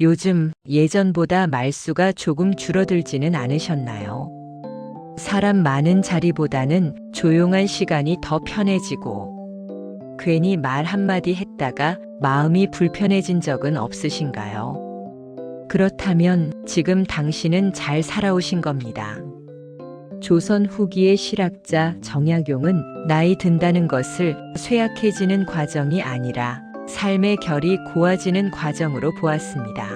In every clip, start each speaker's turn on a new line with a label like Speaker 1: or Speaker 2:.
Speaker 1: 요즘 예전보다 말수가 조금 줄어들지는 않으셨나요? 사람 많은 자리보다는 조용한 시간이 더 편해지고 괜히 말 한마디 했다가 마음이 불편해진 적은 없으신가요? 그렇다면 지금 당신은 잘 살아오신 겁니다. 조선 후기의 실학자 정약용은 나이 든다는 것을 쇠약해지는 과정이 아니라 삶의 결이 고와지는 과정으로 보았습니다.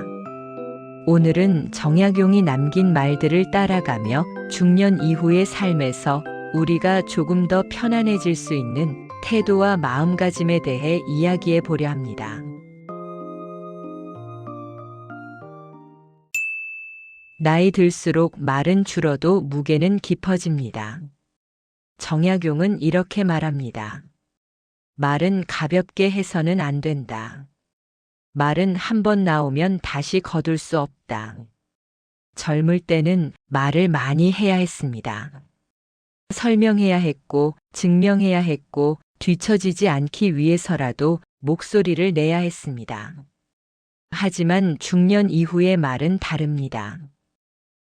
Speaker 1: 오늘은 정약용이 남긴 말들을 따라가며 중년 이후의 삶에서 우리가 조금 더 편안해질 수 있는 태도와 마음가짐에 대해 이야기해 보려 합니다. 나이 들수록 말은 줄어도 무게는 깊어집니다. 정약용은 이렇게 말합니다. 말은 가볍게 해서는 안 된다. 말은 한 번 나오면 다시 거둘 수 없다. 젊을 때는 말을 많이 해야 했습니다. 설명해야 했고, 증명해야 했고, 뒤처지지 않기 위해서라도 목소리를 내야 했습니다. 하지만 중년 이후의 말은 다릅니다.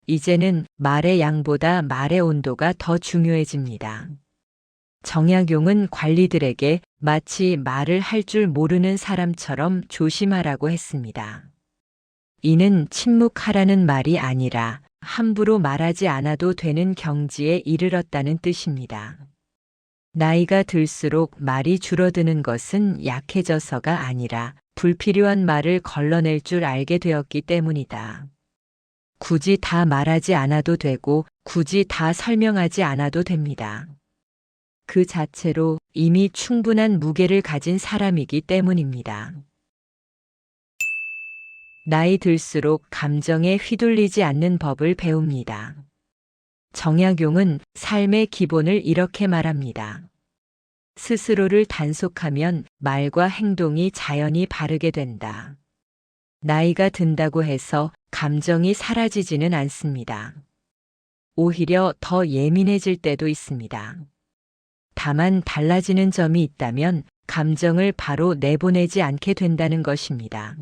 Speaker 1: 이제는 말의 양보다 말의 온도가 더 중요해집니다. 정약용은 관리들에게 마치 말을 할 줄 모르는 사람처럼 조심하라고 했습니다. 이는 침묵하라는 말이 아니라 함부로 말하지 않아도 되는 경지에 이르렀다는 뜻입니다. 나이가 들수록 말이 줄어드는 것은 약해져서가 아니라 불필요한 말을 걸러낼 줄 알게 되었기 때문이다. 굳이 다 말하지 않아도 되고 굳이 다 설명하지 않아도 됩니다. 그 자체로 이미 충분한 무게를 가진 사람이기 때문입니다. 나이 들수록 감정에 휘둘리지 않는 법을 배웁니다. 정약용은 삶의 기본을 이렇게 말합니다. 스스로를 단속하면 말과 행동이 자연히 바르게 된다. 나이가 든다고 해서 감정이 사라지지는 않습니다. 오히려 더 예민해질 때도 있습니다. 다만 달라지는 점이 있다면 감정을 바로 내보내지 않게 된다는 것입니다.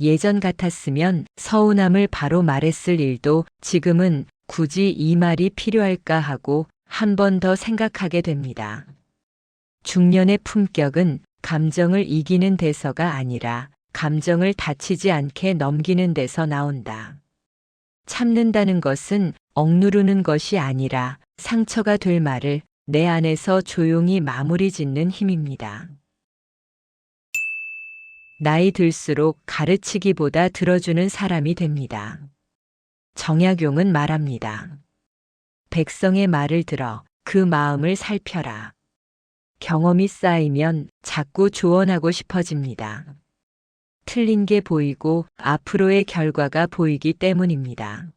Speaker 1: 예전 같았으면 서운함을 바로 말했을 일도 지금은 굳이 이 말이 필요할까 하고 한 번 더 생각하게 됩니다. 중년의 품격은 감정을 이기는 데서가 아니라 감정을 다치지 않게 넘기는 데서 나온다. 참는다는 것은 억누르는 것이 아니라 상처가 될 말을 내 안에서 조용히 마무리 짓는 힘입니다. 나이 들수록 가르치기보다 들어주는 사람이 됩니다. 정약용은 말합니다. 백성의 말을 들어 그 마음을 살펴라. 경험이 쌓이면 자꾸 조언하고 싶어집니다. 틀린 게 보이고 앞으로의 결과가 보이기 때문입니다.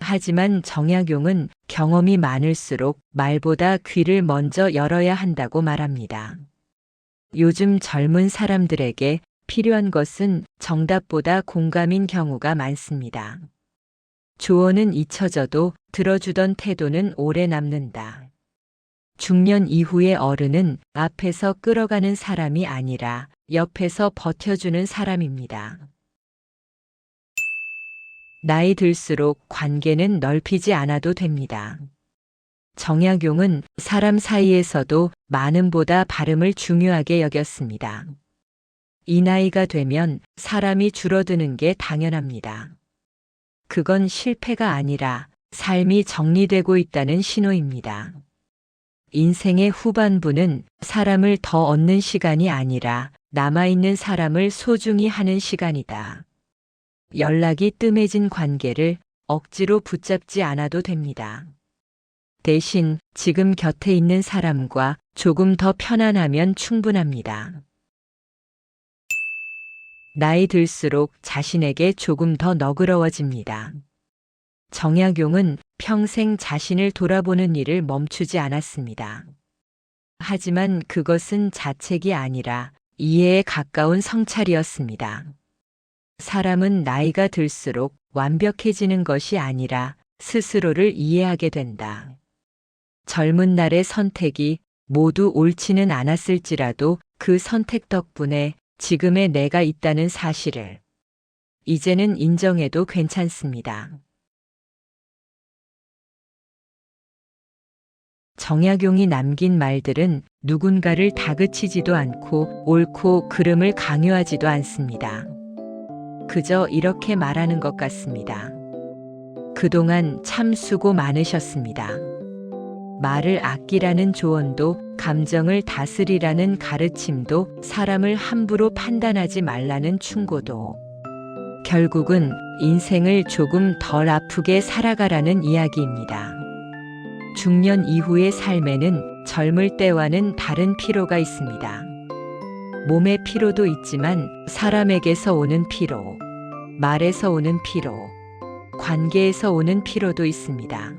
Speaker 1: 하지만 정약용은 경험이 많을수록 말보다 귀를 먼저 열어야 한다고 말합니다. 요즘 젊은 사람들에게 필요한 것은 정답보다 공감인 경우가 많습니다. 조언은 잊혀져도 들어주던 태도는 오래 남는다. 중년 이후의 어른은 앞에서 끌어가는 사람이 아니라 옆에서 버텨주는 사람입니다. 나이 들수록 관계는 넓히지 않아도 됩니다. 정약용은 사람 사이에서도 많음보다 발음을 중요하게 여겼습니다. 이 나이가 되면 사람이 줄어드는 게 당연합니다. 그건 실패가 아니라 삶이 정리되고 있다는 신호입니다. 인생의 후반부는 사람을 더 얻는 시간이 아니라 남아있는 사람을 소중히 하는 시간이다. 연락이 뜸해진 관계를 억지로 붙잡지 않아도 됩니다. 대신 지금 곁에 있는 사람과 조금 더 편안하면 충분합니다. 나이 들수록 자신에게 조금 더 너그러워집니다. 정약용은 평생 자신을 돌아보는 일을 멈추지 않았습니다. 하지만 그것은 자책이 아니라 이해에 가까운 성찰이었습니다. 사람은 나이가 들수록 완벽해지는 것이 아니라 스스로를 이해하게 된다. 젊은 날의 선택이 모두 옳지는 않았을지라도 그 선택 덕분에 지금의 내가 있다는 사실을 이제는 인정해도 괜찮습니다. 정약용이 남긴 말들은 누군가를 다그치지도 않고 옳고 그름을 강요하지도 않습니다. 그저 이렇게 말하는 것 같습니다. 그동안 참 수고 많으셨습니다. 말을 아끼라는 조언도 감정을 다스리라는 가르침도 사람을 함부로 판단하지 말라는 충고도 결국은 인생을 조금 덜 아프게 살아가라는 이야기입니다. 중년 이후의 삶에는 젊을 때와는 다른 피로가 있습니다. 몸의 피로도 있지만 사람에게서 오는 피로, 말에서 오는 피로, 관계에서 오는 피로도 있습니다.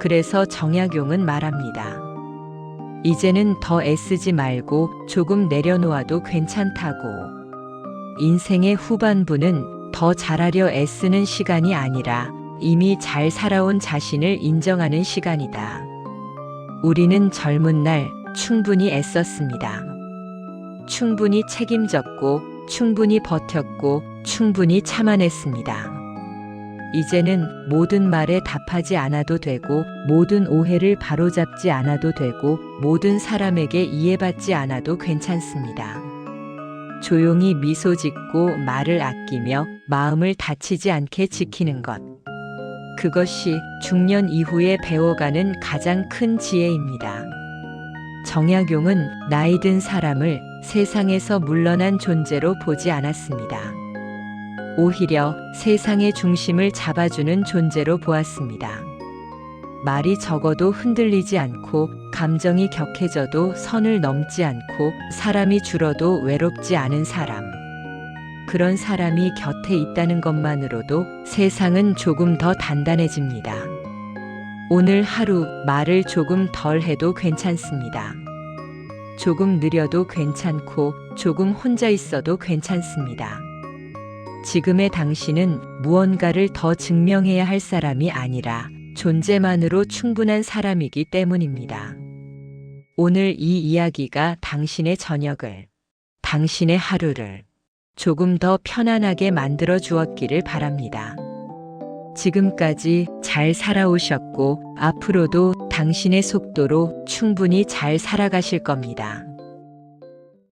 Speaker 1: 그래서 정약용은 말합니다. 이제는 더 애쓰지 말고 조금 내려놓아도 괜찮다고. 인생의 후반부는 더 잘하려 애쓰는 시간이 아니라 이미 잘 살아온 자신을 인정하는 시간이다. 우리는 젊은 날 충분히 애썼습니다. 충분히 책임졌고, 충분히 버텼고, 충분히 참아냈습니다. 이제는 모든 말에 답하지 않아도 되고, 모든 오해를 바로잡지 않아도 되고, 모든 사람에게 이해받지 않아도 괜찮습니다. 조용히 미소 짓고 말을 아끼며 마음을 다치지 않게 지키는 것. 그것이 중년 이후에 배워가는 가장 큰 지혜입니다. 정약용은 나이 든 사람을 세상에서 물러난 존재로 보지 않았습니다. 오히려 세상의 중심을 잡아주는 존재로 보았습니다. 말이 적어도 흔들리지 않고 감정이 격해져도 선을 넘지 않고 사람이 줄어도 외롭지 않은 사람. 그런 사람이 곁에 있다는 것만으로도 세상은 조금 더 단단해집니다. 오늘 하루 말을 조금 덜 해도 괜찮습니다. 조금 느려도 괜찮고 조금 혼자 있어도 괜찮습니다. 지금의 당신은 무언가를 더 증명해야 할 사람이 아니라 존재만으로 충분한 사람이기 때문입니다. 오늘 이 이야기가 당신의 저녁을, 당신의 하루를 조금 더 편안하게 만들어 주었기를 바랍니다. 지금까지 잘 살아오셨고, 앞으로도 당신의 속도로 충분히 잘 살아가실 겁니다.